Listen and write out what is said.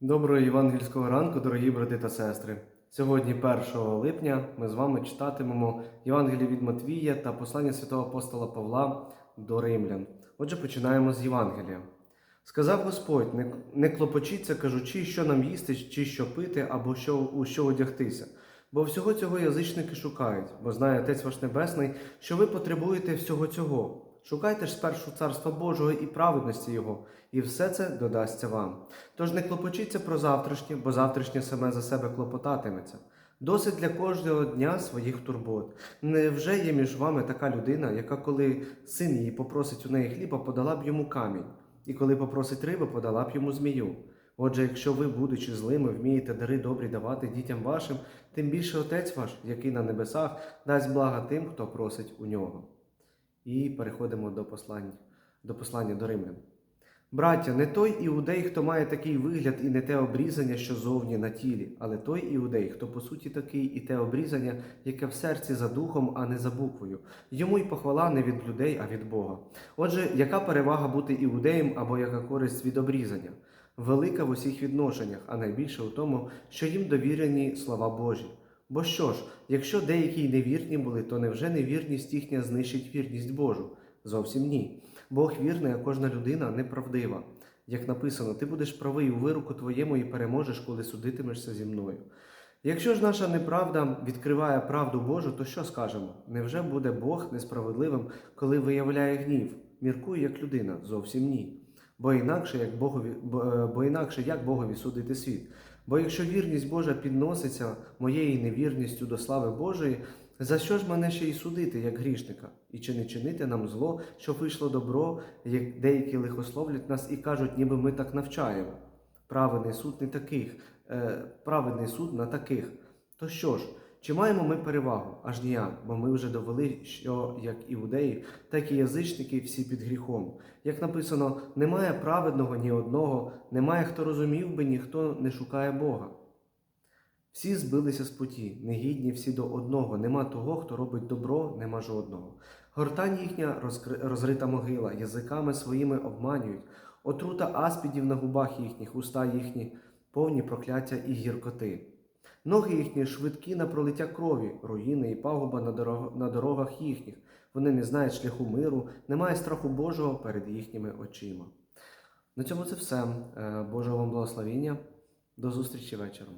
Доброго євангельського ранку, дорогі брати та сестри. Сьогодні, 1 липня, ми з вами читатимемо Євангеліє від Матвія та послання святого апостола Павла до римлян. Отже, починаємо з Євангелія. Сказав Господь: не, клопочіться, кажучи, що нам їсти, чи що пити, або що, у що одягтися. Бо всього цього язичники шукають, бо знає Отець ваш Небесний, що ви потребуєте всього цього. Шукайте ж спершу царства Божого і праведності Його, і все це додасться вам. Тож не клопочіться про завтрашнє, бо завтрашнє саме за себе клопотатиметься. Досить для кожного дня своїх турбот. Невже є між вами така людина, яка, коли син її попросить у неї хліба, подала б йому камінь, і коли попросить риби, подала б йому змію? Отже, якщо ви, будучи злими, вмієте дари добрі давати дітям вашим, тим більше Отець ваш, який на небесах, дасть блага тим, хто просить у нього. І переходимо до послання, до послання до римлян. Браття, не той іудей, хто має такий вигляд і не те обрізання, що зовні на тілі, але той іудей, хто по суті такий і те обрізання, яке в серці за духом, а не за буквою. Йому й похвала не від людей, а від Бога. Отже, яка перевага бути іудеєм або яка користь від обрізання? Велика в усіх відношеннях, а найбільше у тому, що їм довірені слова Божі. Бо що ж, якщо деякі й невірні були, то невже невірність їхня знищить вірність Божу? Зовсім ні. Бог вірний, а кожна людина неправдива. Як написано, ти будеш правий у вируку твоєму і переможеш, коли судитимешся зі мною. Якщо ж наша неправда відкриває правду Божу, то що скажемо? Невже буде Бог несправедливим, коли виявляє гнів? Міркує як людина? Зовсім ні. Бо інакше, як Богові, бо, е, бо інакше як Богові судити світ? Бо якщо вірність Божа підноситься моєю невірністю до слави Божої, за що ж мене ще й судити, як грішника? І чи не чинити нам зло, щоб вийшло добро, як деякі лихословлять нас і кажуть, ніби ми так навчаємо? Праведний суд не таких, е, праведний суд на таких. То що ж, чи маємо ми перевагу? Аж ніяк, бо ми вже довели, що як іудеї, так і язичники всі під гріхом. Як написано, немає праведного ні одного, немає хто розумів би, ніхто не шукає Бога. Всі збилися з путі, негідні всі до одного, нема того, хто робить добро, нема жодного. Гортань їхня розрита могила, язиками своїми обманюють, отрута аспідів на губах їхніх, уста їхні, повні прокляття і гіркоти. Ноги їхні швидкі на пролиття крові, руїни і пагуба на, дорог, на дорогах їхніх. Вони не знають шляху миру, немає страху Божого перед їхніми очима. На цьому це все. Е, Божого вам благословіння. До зустрічі вечором.